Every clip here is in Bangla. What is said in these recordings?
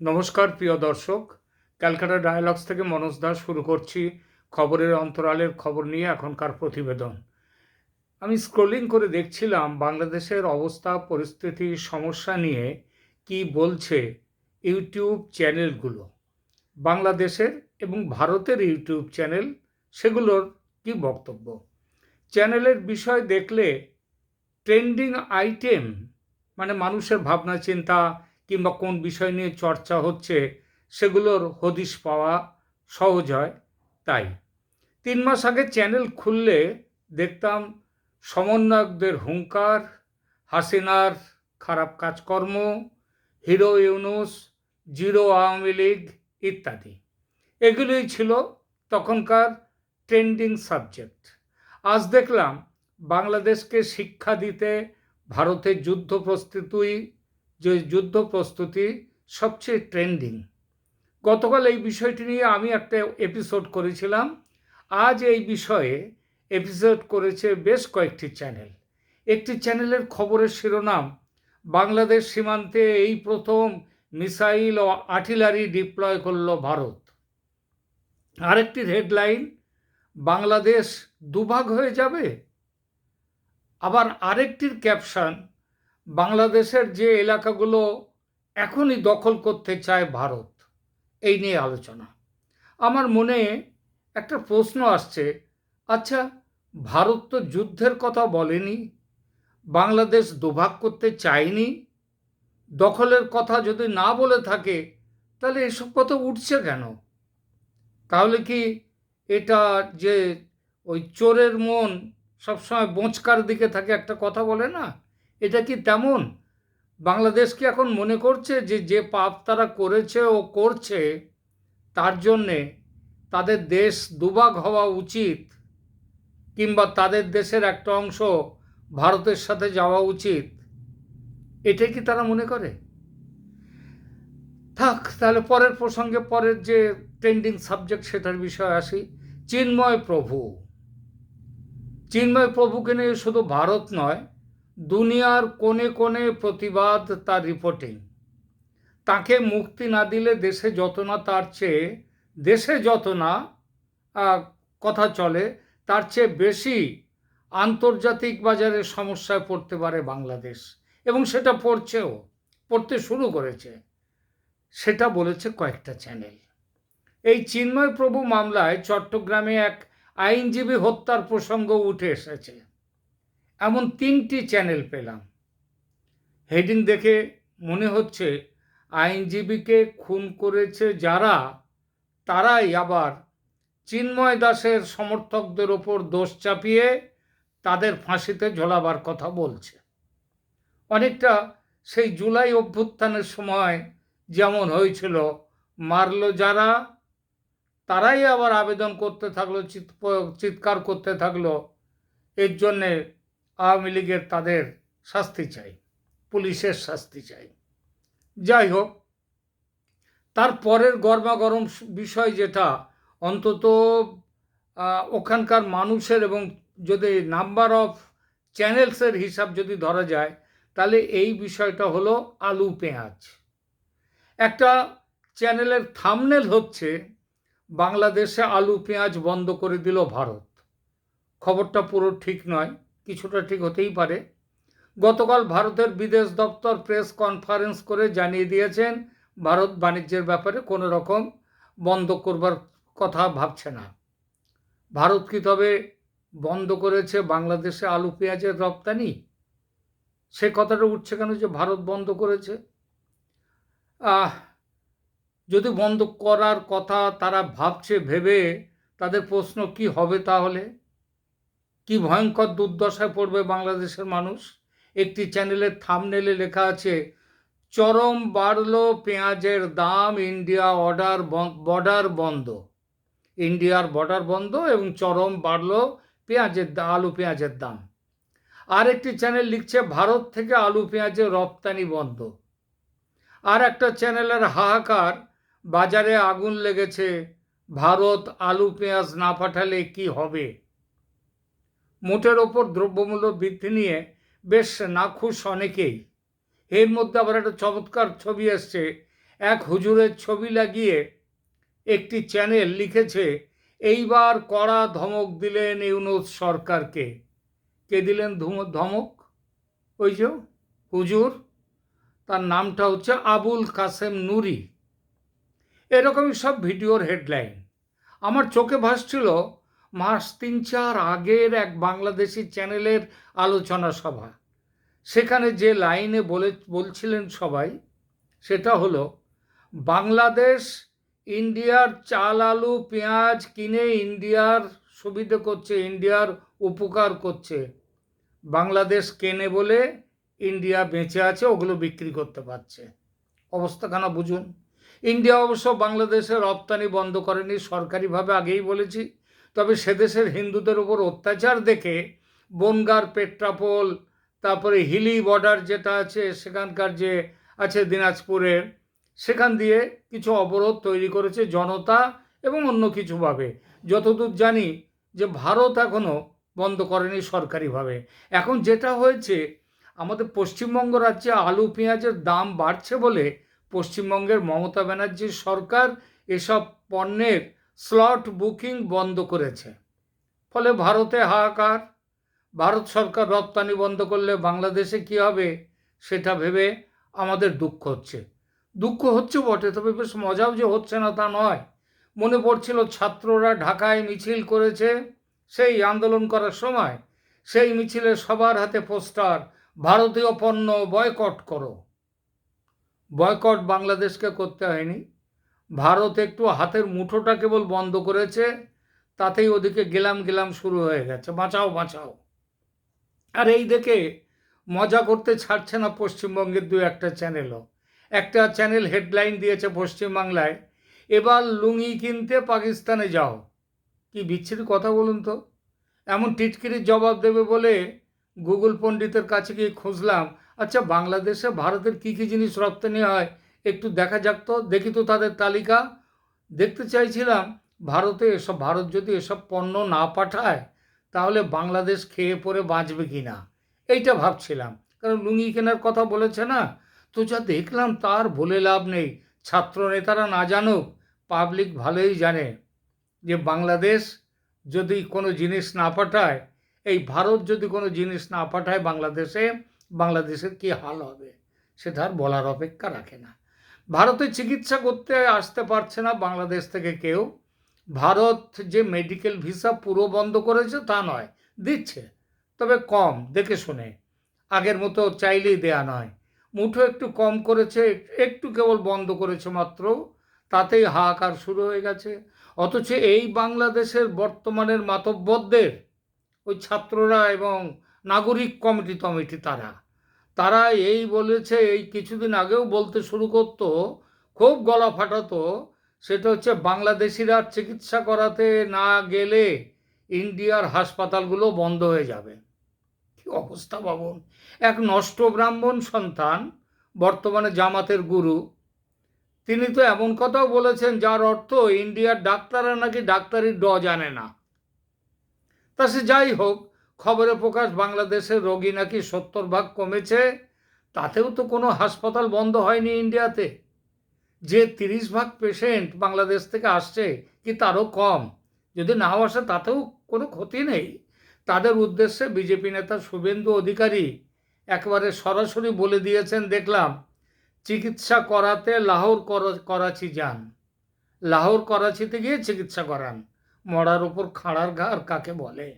নমস্কার, প্রিয় দর্শক। ক্যালকাটা ডায়ালগস থেকে মনোজ দাস শুরু করছি খবরের অন্তরালের খবর নিয়ে এখনকার প্রতিবেদন। আমি স্ক্রোলিং করে দেখছিলাম বাংলাদেশের অবস্থা, পরিস্থিতি, সমস্যা নিয়ে কি বলছে ইউটিউব চ্যানেলগুলো। বাংলাদেশের এবং ভারতের ইউটিউব চ্যানেল, সেগুলোর কি বক্তব্য? চ্যানেলের বিষয় দেখলে ট্রেন্ডিং আইটেম মানে মানুষের ভাবনা, চিন্তা কিংবা কোন বিষয় নিয়ে চর্চা হচ্ছে, সেগুলোর হদিশ পাওয়া সহজ হয় তাই। তিন মাস আগে চ্যানেল খুললে দেখতাম সমন্বয়কদের হুঙ্কার, হাসিনার খারাপ কাজকর্ম, হিরো ইউনুস, জিরো আওয়ামী লীগ ইত্যাদি। এগুলোই ছিল তখনকার ট্রেন্ডিং সাবজেক্ট। আজ দেখলাম বাংলাদেশকে শিক্ষা দিতে ভারতের যুদ্ধ প্রস্তুতি যে যুদ্ধ প্রস্তুতি সবচেয়ে ট্রেন্ডিং গতকাল এই বিষয়টি নিয়ে আমি একটা এপিসোড করেছিলাম। আজ এই বিষয়ে এপিসোড করেছে বেশ কয়েকটি চ্যানেল একটি চ্যানেলের খবরের শিরোনাম, বাংলাদেশ সীমান্তে এই প্রথম মিসাইল ও আর্টিলারি ডিপ্লয় করল ভারত। আরেকটির হেডলাইন বাংলাদেশ দুভাগ হয়ে যাবে? আবার আরেকটির ক্যাপশন বাংলাদেশের যে এলাকাগুলো এখনই দখল করতে চায় ভারত, এই নিয়ে আলোচনা। আমার মনে একটা প্রশ্ন আসছে আচ্ছা ভারত তো যুদ্ধের কথা বলেনি, বাংলাদেশ দুভাগ করতে চায়নি, দখলের কথা যদি না বলে থাকে, তাহলে এসব কথা উঠছে কেন? তাহলে কি এটা যে ওই চোরের মন সবসময় বোঁচকার দিকে থাকে একটা কথা বলে না? এটা কি তেমন? বাংলাদেশ কি এখন মনে করছে যে যে পাপ তারা করেছে ও করছে, তার জন্যে তাদের দেশ দুভাগ হওয়া উচিত কিংবা তাদের দেশের একটা অংশ ভারতের সাথে যাওয়া উচিত? এটাই কি তারা মনে করে? থাক, তাহলে পরের প্রসঙ্গে পরের যে ট্রেন্ডিং সাবজেক্ট সেটার বিষয়ে আসি। চিন্ময় প্রভু। চিন্ময় প্রভুকে নিয়ে শুধু ভারত নয় দুনিয়ার কোণে কোণে প্রতিবাদ তার রিপোর্টিং। তাকে মুক্তি না দিলে দেশে যত না তার চেয়ে, দেশে যত না কথা চলে, তার চেয়ে বেশি আন্তর্জাতিক বাজারে সমস্যায় পড়তে পারে বাংলাদেশ। এবং সেটা পড়ছেও, পড়তে শুরু করেছে। সেটা বলেছে কয়েকটা চ্যানেল। এই চিন্ময় প্রভু মামলায় চট্টগ্রামে এক আইনজীবী হত্যার প্রসঙ্গ উঠে এসেছে। এমন তিনটি চ্যানেল পেলাম। হেডিং দেখে মনে হচ্ছে আইনজীবীকে খুন করেছে যারা, তারাই আবার চিন্ময় দাসের সমর্থকদের ওপর দোষ চাপিয়ে তাদের ফাঁসিতে ঝোলাবার কথা বলছে। অনেকটা সেই জুলাই অভ্যুত্থানের সময় যেমন হয়েছিল, মারল যারা, তারাই আবার আবেদন করতে থাকল চিৎকার করতে থাকল। এর জন্যে আওয়ামী লীগের তাদের শাস্তি চাই, পুলিশের শাস্তি চাই। যাই হোক, তার পরের গরমাগরম বিষয় যেটা, অন্তত ওখানকার মানুষের এবং যদি নাম্বার অফ চ্যানেলসের হিসাব যদি ধরা যায়, তাহলে এই বিষয়টা হলো আলু পেঁয়াজ। একটা চ্যানেলের থামনেল হচ্ছে, বাংলাদেশে আলু পেঁয়াজ বন্ধ করে দিল ভারত। খবরটা পুরো ঠিক নয়। কিছুটা ঠিক হতেই পারে। গতকাল ভারতের বিদেশ দপ্তর প্রেস কনফারেন্স করে জানিয়ে দিয়েছেন, ভারত বাণিজ্যের ব্যাপারে কোনো রকম বন্ধ করবার কথা ভাবছে না। ভারত কি তবে বন্ধ করেছে বাংলাদেশে আলু পেঁয়াজের রপ্তানি? সে কথাটা উঠছে কেন যে ভারত বন্ধ করেছে? যদি বন্ধ করার কথা তারা ভাবছে, ভেবে তাদের প্রশ্ন কি হবে তাহলে? কি ভয়ঙ্কর দুর্দশায় পড়বে বাংলাদেশের মানুষ? একটি চ্যানেলের থামনেলে লেখা আছে, চরম বাড়ল পেঁয়াজের দাম, ইন্ডিয়া অর্ডার বর্ডার বন্ধ। ইন্ডিয়ার বর্ডার বন্ধ এবং চরম বাড়ল পেঁয়াজের আলু পেঁয়াজের দাম। আর একটি চ্যানেল লিখছে, ভারত থেকে আলু পেঁয়াজের রপ্তানি বন্ধ। আর একটা চ্যানেলের হাহাকার, বাজারে আগুন লেগেছে, ভারত আলু পেঁয়াজ না পাঠালে কি হবে? মোটের ওপর দ্রব্যমূল্য বৃদ্ধি নিয়ে বেশ নাখুশ অনেকেই। এর মধ্যে আবার একটা চমৎকার ছবি এসছে। এক হুজুরের ছবি লাগিয়ে একটি চ্যানেল লিখেছে, এইবার কড়া ধমক দিলেন ইউনুস সরকারকে। কে দিলেন ধুম- ধমক? ওই যে হুজুর, তার নামটা হচ্ছে আবুল কাসেম নুরি। এরকমই সব ভিডিওর হেডলাইন। আমার চোখে ভাসছিল মাস তিন চার আগের এক বাংলাদেশি চ্যানেলের আলোচনা সভা। সেখানে যে লাইনে বলে, বলছিলেন সবাই, সেটা হলো, বাংলাদেশ, ইন্ডিয়ার চাল, আলু, পেঁয়াজ কিনে ইন্ডিয়ার সুবিধে করছে, ইন্ডিয়ার উপকার করছে। বাংলাদেশ কেনে বলে ইন্ডিয়া বেঁচে আছে, ওগুলো বিক্রি করতে পারছে। অবস্থাখানা বুঝুন। ইন্ডিয়া অবশ্য বাংলাদেশে রপ্তানি বন্ধ করেনি, সরকারিভাবে আগেই বলেছি। তবে সে দেশের হিন্দুদের উপর অত্যাচার দেখে বনগার পেট্রাপোল, তারপরে হিলি বর্ডার যেটা আছে, সেখানকার যে আছে দিনাজপুরের সেখান দিয়ে কিছু অবরোধ তৈরি করেছে জনতা এবং অন্য কিছুভাবে। যতদূর জানি যে ভারত এখনও বন্ধ করেনি সরকারিভাবে। এখন যেটা হয়েছে, আমাদের পশ্চিমবঙ্গ রাজ্যে আলু পেঁয়াজের দাম বাড়ছে বলে পশ্চিমবঙ্গের মমতা ব্যানার্জির সরকার এসব পণ্যের স্লট বুকিং বন্ধ করেছে। ফলে ভারতে হাহাকার, ভারত সরকার রপ্তানি বন্ধ করলে বাংলাদেশে কি হবে সেটা ভেবে আমাদের দুঃখ হচ্ছে। দুঃখ হচ্ছে বটে, তবে বেশ মজাও যে হচ্ছে না তা নয়। মনে পড়ছিল ছাত্ররা ঢাকায় মিছিল করেছে, সেই আন্দোলন করার সময় সেই মিছিলে সবার হাতে পোস্টার, ভারতীয় পণ্য বয়কট করো। বয়কট বাংলাদেশকে করতে হয়নি। ভারত একটু হাতের মুঠোটা কেবল বন্ধ করেছে, তাতেই ওদিকে গেলাম গেলাম শুরু হয়ে গেছে। বাঁচাও বাঁচাও। আর এই দেখে মজা করতে ছাড়ছে না পশ্চিমবঙ্গের দু একটা চ্যানেলও একটা চ্যানেল হেডলাইন দিয়েছে পশ্চিমবাংলায়, এবার লুঙ্গি কিনতে পাকিস্তানে যাও। কি বিচ্ছিরি কথা বলুন তো। এমন টিটকিরির জবাব দেবে বলে গুগল পণ্ডিতের কাছে গিয়ে খুঁজলাম আচ্ছা বাংলাদেশে ভারতের কী কী জিনিস রপ্তানি হয় একটু দেখা যাক তো, দেখি তো তাদের তালিকা। দেখতে চাইছিলাম ভারতে এসব, ভারত যদি এসব পণ্য না পাঠায়, তাহলে বাংলাদেশ খেয়ে পরে বাঁচবে কি না এইটা ভাবছিলাম। কারণ লুঙ্গি কেনার কথা বলেছে না? তো যা দেখলাম তার বলে লাভ নেই। ছাত্র নেতারা না জানুক, পাবলিক ভালোই জানে যে বাংলাদেশ যদি কোনো জিনিস না পাঠায়, এই ভারত যদি কোনো জিনিস না পাঠায় বাংলাদেশে, বাংলাদেশের কী হাল হবে? সেটা আর বলার অপেক্ষা রাখে না। ভারতে চিকিৎসা করতে আসতে পারছে না বাংলাদেশ থেকে কেউ। ভারত যে মেডিকেল ভিসা পুরো বন্ধ করেছে তা নয়, দিচ্ছে। তবে কম, দেখে শুনে। আগের মতো চাইলেই দেয়া নয়। মুঠো একটু কম করেছে, একটু কেবল বন্ধ করেছে মাত্র। তাতেই হাহাকার শুরু হয়ে গেছে। অথচ এই বাংলাদেশের বর্তমানের মাতব্বরদের, ওই ছাত্ররা এবং নাগরিক কমিটি টমিটি তারা। তারা এই বলেছে, এই কিছুদিন আগেও বলতে শুরু করতো, খুব গলা ফাটাতো, সেটা হচ্ছে বাংলাদেশিরা চিকিৎসা করাতে না গেলে ইন্ডিয়ার হাসপাতালগুলো বন্ধ হয়ে যাবে। কি অবস্থা ভাবুন এক নষ্ট ব্রাহ্মণ সন্তান, বর্তমানে জামাতের গুরু, তিনি তো এমন কথাও বলেছেন, যার অর্থ ইন্ডিয়ার ডাক্তাররা নাকি ডাক্তারি ড জানে না। তা সে যাই হোক খবরে প্রকাশ বাংলাদেশের রোগী নাকি সত্তর ভাগ কমেছে, তাতেও তো কোনো হাসপাতাল বন্ধ হয়নি ইন্ডিয়াতে। যে তিরিশ ভাগ পেশেন্ট বাংলাদেশ থেকে আসছে, কি তারও কম? যদি নাও আসে, তাতেও কোনো ক্ষতি নেই। তাদের উদ্দেশ্যে বিজেপি নেতা শুভেন্দু অধিকারী একেবারে সরাসরি বলে দিয়েছেন, দেখলাম, চিকিৎসা করাতে লাহোর করাচি যান। লাহোর, করাচিতে গিয়ে চিকিৎসা করান। মরার উপর খাড়ার ঘাড় কাকে বলে?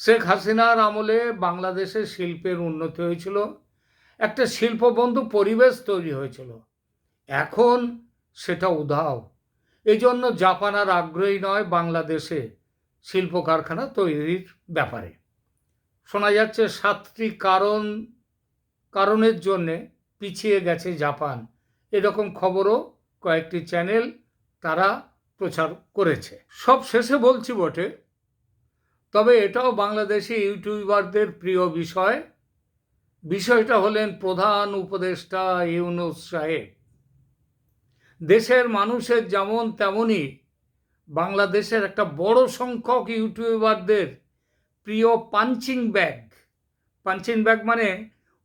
শেখ হাসিনার আমলে বাংলাদেশের শিল্পের উন্নতি হয়েছিল, একটা শিল্পবন্ধু পরিবেশ তৈরি হয়েছিল। এখন সেটা উধাও। এই জন্য জাপান আর আগ্রহী নয় বাংলাদেশে শিল্প কারখানা তৈরির ব্যাপারে। শোনা যাচ্ছে সাতটি কারণ, কারণের জন্যে পিছিয়ে গেছে জাপান। এরকম খবরও কয়েকটি চ্যানেল তারা প্রচার করেছে। সব শেষে বলছি বটে তবে এটাও বাংলাদেশি ইউটিউবারদের প্রিয় বিষয়। বিষয়টা হলেন প্রধান উপদেষ্টা ইউনুস সাহেব। দেশের মানুষের যেমন তেমনই বাংলাদেশের একটা বড় সংখ্যক ইউটিউবারদের প্রিয় পাঞ্চিং ব্যাগ। পাঞ্চিং ব্যাগ মানে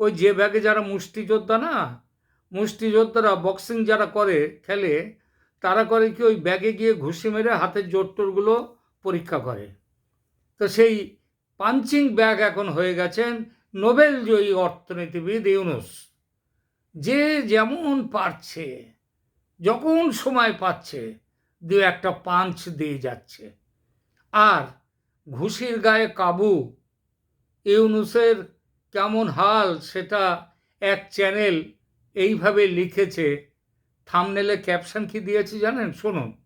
ওই যে ব্যাগে যারা মুষ্টিযোদ্ধা না, মুষ্টিযোদ্ধারা বক্সিং যারা করে, খেলে, তারা করে কি ওই ব্যাগে গিয়ে ঘুষি মেরে হাতের জোরটোরগুলো পরীক্ষা করে। তো সেই পাঞ্চিং ব্যাগ এখন হয়ে গেছেন নোবেল জয়ী অর্থনীতিবিদ ইউনুস। যে যেমন পারছে, যখন সময় পাচ্ছে, দু একটা পাঞ্চ দিয়ে যাচ্ছে। আর ঘুষির গায়ে কাবু, ইউনুসের কেমন হাল সেটা এক চ্যানেল এইভাবে লিখেছে। থামনেলে ক্যাপশন কি দিয়েছে জানেন? শুনুন।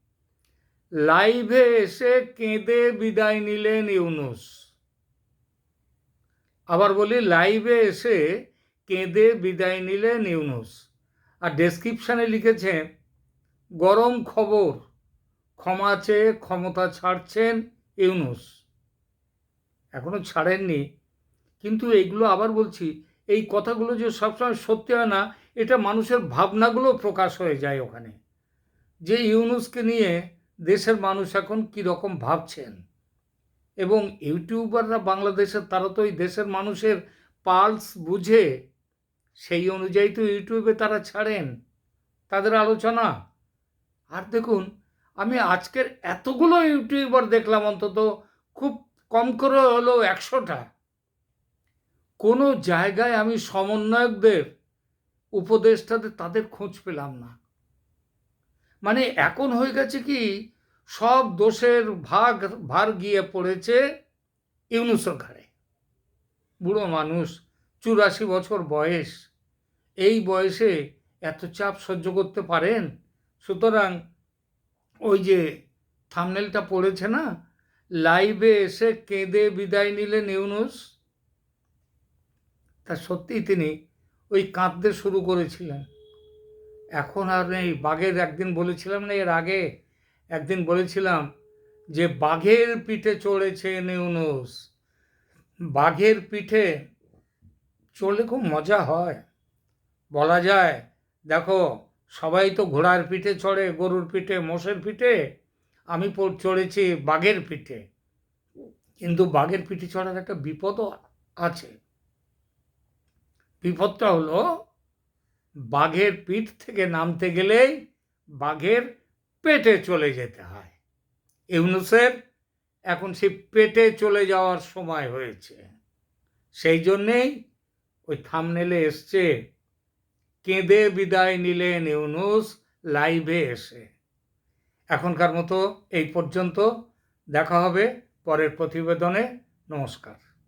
লাইভে এসে কেঁদে বিদায় নিলেন ইউনুস। আবার বলি, লাইভে এসে কেঁদে বিদায় নিলেন ইউনুস। আর ডেসক্রিপশানে লিখেছে গরম খবর, ক্ষমা চেয়ে ক্ষমতা ছাড়ছেন ইউনুস। এখনও ছাড়েননি। কিন্তু এইগুলো আবার বলছি, এই কথাগুলো যে সবসময় সত্যি হয় না, এটা মানুষের ভাবনাগুলো প্রকাশ হয়ে যায় ওখানে। যে ইউনুসকে নিয়ে দেশের মানুষ এখন কী রকম ভাবছেন? এবং ইউটিউবাররা বাংলাদেশের, তারা তো ওই দেশের মানুষের পালস বুঝে সেই অনুযায়ী তো ইউটিউবে তারা ছাড়েন তাদের আলোচনা। আর দেখুন, আমি আজকের এতগুলো ইউটিউবার দেখলাম অন্তত, খুব কম করে হলো একশোটা। কোনো জায়গায় আমি সমন্বয়কদের, উপদেষ্টাদের তাদের খোঁজ পেলাম না। মানে এখন হয়ে গেছে কি, সব দোষের ভাগ, ভার গিয়ে পড়েছে ইউনুসের ঘাড়ে বুড়ো মানুষ, চুরাশি বছর বয়স, এই বয়সে এত চাপ সহ্য করতে পারেন? সুতরাং ওই যে থামনেলটা পড়েছে না, লাইভে এসে কেঁদে বিদায় নিলেন ইউনুস। তা সত্যিই তিনি ওই কাঁদতে শুরু করেছিলেন। এখন আর নেই বাঘের একদিন বলেছিলাম না, এর আগে একদিন বলেছিলাম যে বাঘের পিঠে চড়েছে ইউনুস। বাঘের পিঠে চড়লে খুব মজা হয়। বলা যায়, দেখো, সবাই তো ঘোড়ার পিঠে চড়ে, গরুর পিঠে, মোষের পিঠে, আমি চড়েছি বাঘের পিঠে। কিন্তু বাঘের পিঠে চড়ার একটা বিপদও আছে। বিপদটা হলো বাঘের পিঠ থেকে নামতে গেলেই বাঘের পেটে চলে যেতে হয়। ইউনুসের এখন সে পেটে চলে যাওয়ার সময় হয়েছে। সেই জন্যেই ওই থামনেলে এসছে, কেঁদে বিদায় নিলেন ইউনুস, লাইভে এসে। এখনকার মতো এই পর্যন্ত। দেখা হবে পরের প্রতিবেদনে। নমস্কার।